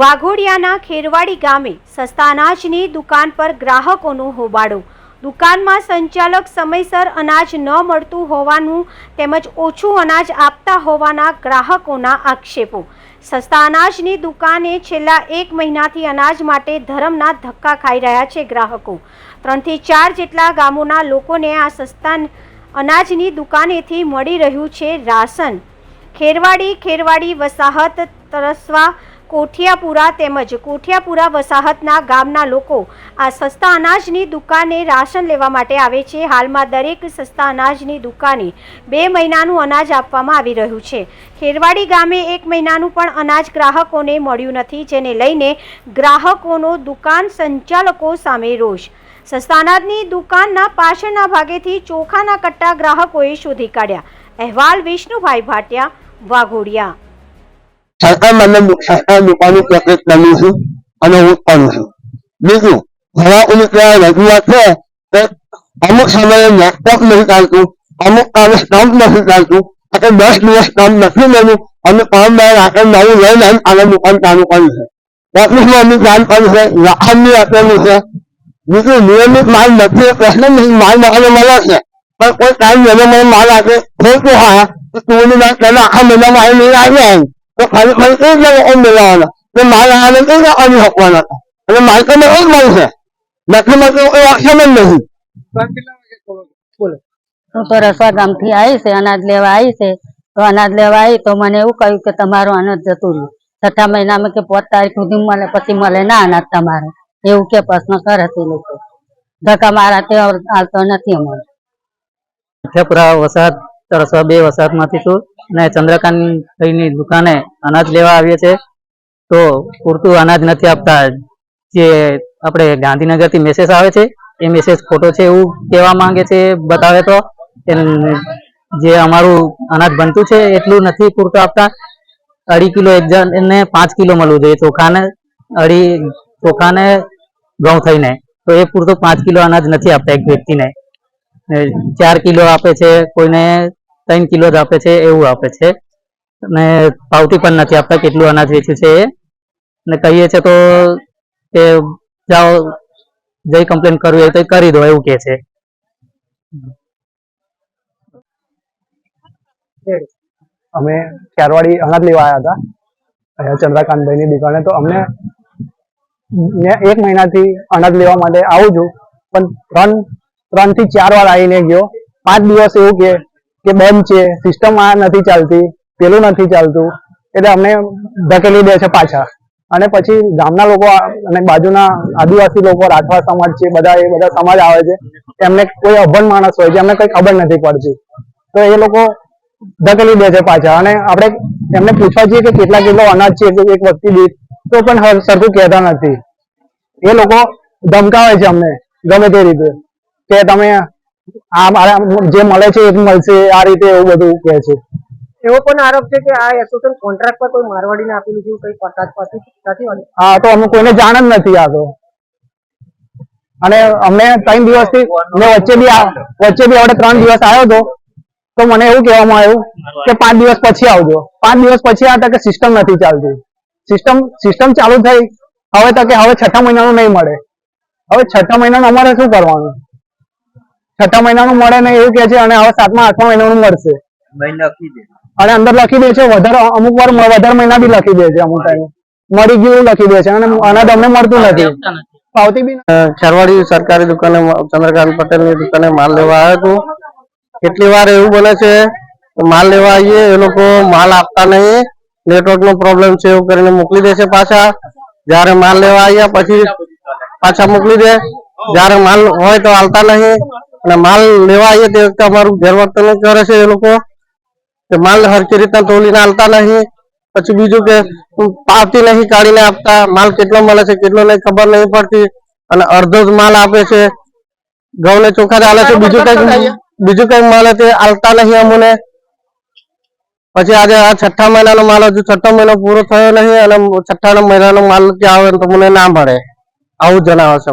વાઘોડિયાના ખેરવાડી ગામે સસ્તા અનાજની દુકાન પર ગ્રાહકોનો હોબાળો. દુકાનમાં સંચાલક સમયસર અનાજ ન મળતું હોવાનું તેમજ ઓછું અનાજ આપતા હોવાના ગ્રાહકોના આક્ષેપો. સસ્તા અનાજની દુકાને છેલ્લા એક મહિનાથી અનાજ માટે ધરમના ધક્કા ખાઈ રહ્યા છે ગ્રાહકો. ત્રણથી ચાર જેટલા ગામોના લોકોને આ સસ્તા અનાજની દુકાનેથી મળી રહ્યું છે રાશન. ખેરવાડી ખેરવાડી વસાહત, તરસવા કોઠિયાપુરા તેમજ કોઠિયાપુરા વસાહતના ગામના લોકો આ સસ્તા અનાજની દુકાને રાશન લેવા માટે આવે છે. હાલમાં દરેક સસ્તા અનાજની દુકાને બે મહિનાનું અનાજ આપવામાં આવી રહ્યું છે. ખેરવાડી ગામે એક મહિનાનું પણ અનાજ ગ્રાહકોને મળ્યું નથી, જેને લઈને ગ્રાહકોનો દુકાન સંચાલકો સામે રોષ. સસ્તા અનાજની દુકાનના પાછળના ભાગેથી ચોખાના કટ્ટા ગ્રાહકોએ શોધી કાઢ્યા. અહેવાલ વિષ્ણુભાઈ ભાટિયા, વાઘોડિયા. સરકાર મને સરકાર દુકાનનું પેકેજ કર્યું છું અને હું કરું છું. બીજું ગ્રાહકોની ત્યાં રજૂઆત છે કે અમુક સમયે લેપટોપ નથી ચાલતું, અમુક કામે સ્ટમ્પ નથી ચાલતું એટલે દસ દિવસ સ્ટમ્પ નથી લેવું અને કામ બહાર રાત્રે નવું લઈને આવીને આગળ દુકાન ચાલુ કર્યું છે. ઓફિસમાં અમે જાણ કરી છે લખાણની આપેલું છે. બીજું, નિયમિત માલ નથી, એ પ્રશ્ન નહીં, માલ મને મળે છે. પણ કોઈ ટાઈમ મને માલ આપે ખોટું હા? તો તું આખા મહિનામાં આવી નહીં આવી તો ખાલી એ જ લોકો મેળવવાના તો માલ આવે એ આવી શકવાના અને માર્કેટમાં એ જ મળશે નકલીમાં તો કોઈ ઓપ્શન જ નહીં હું તો રસવા ગામથી આવી છે અનાજ લેવા આવી છે તો અનાજ લેવા આવી તો મને એવું કહ્યું કે તમારું અનાજ જતું રહ્યું. છઠ્ઠા મહિનામાં કે પાંચ તારીખ સુધી મળે પછી મળે ના અનાજ તમારે. એવું કે પ્રશ્ન કરે હતી લોકો ધક્કા મારા તે આવતો નથી અમારે મધ્યપુરા વસાહત તરસવા બે વસાહતમાંથી છું અને ચંદ્રકાંત ભાઈની દુકાને અનાજ લેવા આવીએ છે તો પૂરતું અનાજ નથી આપતા. જે આપણે ગાંધીનગરથી મેસેજ આવે છે, એ મેસેજ ખોટો છે એવું કહેવા માંગે છે, બતાવે તો. જે અમારું અનાજ બનતું છે, એટલું નથી પૂરતું આપતા. અઢી કિલો એક જણને પાંચ કિલો મળવું જોઈએ ચોખાને, અઢી ચોખાને ઘઉં થઈને. તો એ પૂરતું પાંચ કિલો અનાજ નથી આપતા એક વ્યક્તિને. ચાર કિલો આપે છે કોઈને ત્રણ કિલો જ આપે છે, એવું આપે છે. અને પાવતી પણ નથી આપતા, કેટલું અનાજ વેચ્યું છે એ. ને કહીએ છે તો કે જાઓ, જઈ કમ્પ્લેન કરવી હોય તો કરી દો, એવું કે છે. અમે ચારવાડી અનાજ લેવા આવ્યા હતા, અહીંયા ચંદ્રકાંતભાઈની દુકાને. તો અમને મેં એક મહિનાથી અનાજ લેવા માટે આવું છું, પણ ત્રણ ત્રણથી ચાર વાર આવીને ગયો. પાંચ દિવસ એવું કે કે બંધ છે સિસ્ટમ આ નથી ચાલતી, પેલું નથી ચાલતું, એટલે અમને ધકેલી દે છે પાછા. અને પછી ગામના લોકો અને બાજુના આદિવાસી લોકો, રાઠવા સમાજ છે, બધા એ બધા સમાજ આવે છે, એમને કોઈ અભણ માણસ હોય છે, એમને કઈ ખબર નથી પડતી. તો એ લોકો ધકેલી દે છે પાછા. અને આપણે એમને પૂછવા જઈએ કે કેટલા કેટલો અનાજ છે, એક વ્યક્તિ દીઠ, તો પણ સરખું કહેતા નથી. એ લોકો ધમકાવે છે અમને, ગમે તે રીતે, કે તમે આ મારા જે મળે છે એ મળશે આ રીતે એવું બધું કહે છે. એવો પણ આરોપ છે કે આ એસોસિએશન કોન્ટ્રાક્ટ પર કોઈ મારવાડીને આપેલું છે કઈ પ્રકાશ પાસે નથી હા તો અમે કોઈને જાણ જ નથી આ તો. અને અમને ત્રણ દિવસથી મેં વચ્ચે બી વચ્ચે બી આપણે ત્રણ દિવસ આવ્યો હતો તો મને એવું કહેવામાં આવ્યું કે પાંચ દિવસ પછી આવજો. પાંચ દિવસ પછી આવતા કે સિસ્ટમ નથી ચાલતી. સિસ્ટમ સિસ્ટમ ચાલુ થઈ હવે તો કે હવે છઠ્ઠા મહિનાનું નહીં મળે. હવે છઠ્ઠા મહિનાનું અમારે શું કરવાનું? છઠ્ઠા મહિનાનું મળે ને એવું કે છે અને હવે સાતમા આઠમા મહિનાનું મળશે. અને અંદર લખી દે છે વધારે અમુક વાર વધારે મહિના બી લખી દે છે અમુક ટાઈમ. મળી ગયું લખી દે છે અને અનાજ અમને મળતું નથી. પાવતી બી ચારવાડી સરકારી દુકાને ચંદ્રકાંત પટેલની દુકાને માલ લેવા આવ્યો હતો. કેટલી વાર એવું બને છે માલ લેવા આવીએ એ લોકો માલ આપતા નહીં. નેટવર્ક નો પ્રોબ્લેમ છે એવું કરીને મોકલી દે છે પાછા. જ્યારે માલ લેવા આવ્યા પછી પાછા મોકલી દે. જયારે માલ હોય તો હાલતા નહીં. અને માલ લેવા આવીએ તે વખતે અમારું ગેરવર્તન કરે છે એ લોકો. કે માલ હરખી રીતના તોલીને હાલતા નહીં. પછી બીજું કે પાવતી નહીં કાઢીને આપતા. માલ કેટલો મળે છે કેટલો નહીં ખબર નહીં પડતી. અને અડધો જ માલ આપે છે. ઘઉં ને ચોખા ચાલે છે. બીજું કઈ બીજું કઈ મળે તે હાલતા નહીં અમને. પછી આજે આ છઠ્ઠા મહિનાનો માલ હજુ છઠ્ઠો મહિનો પૂરો થયો નહીં અને છઠ્ઠા મહિનાનો માલ ક્યાં આવે તો મને ના મળે. આવું જણાવે છે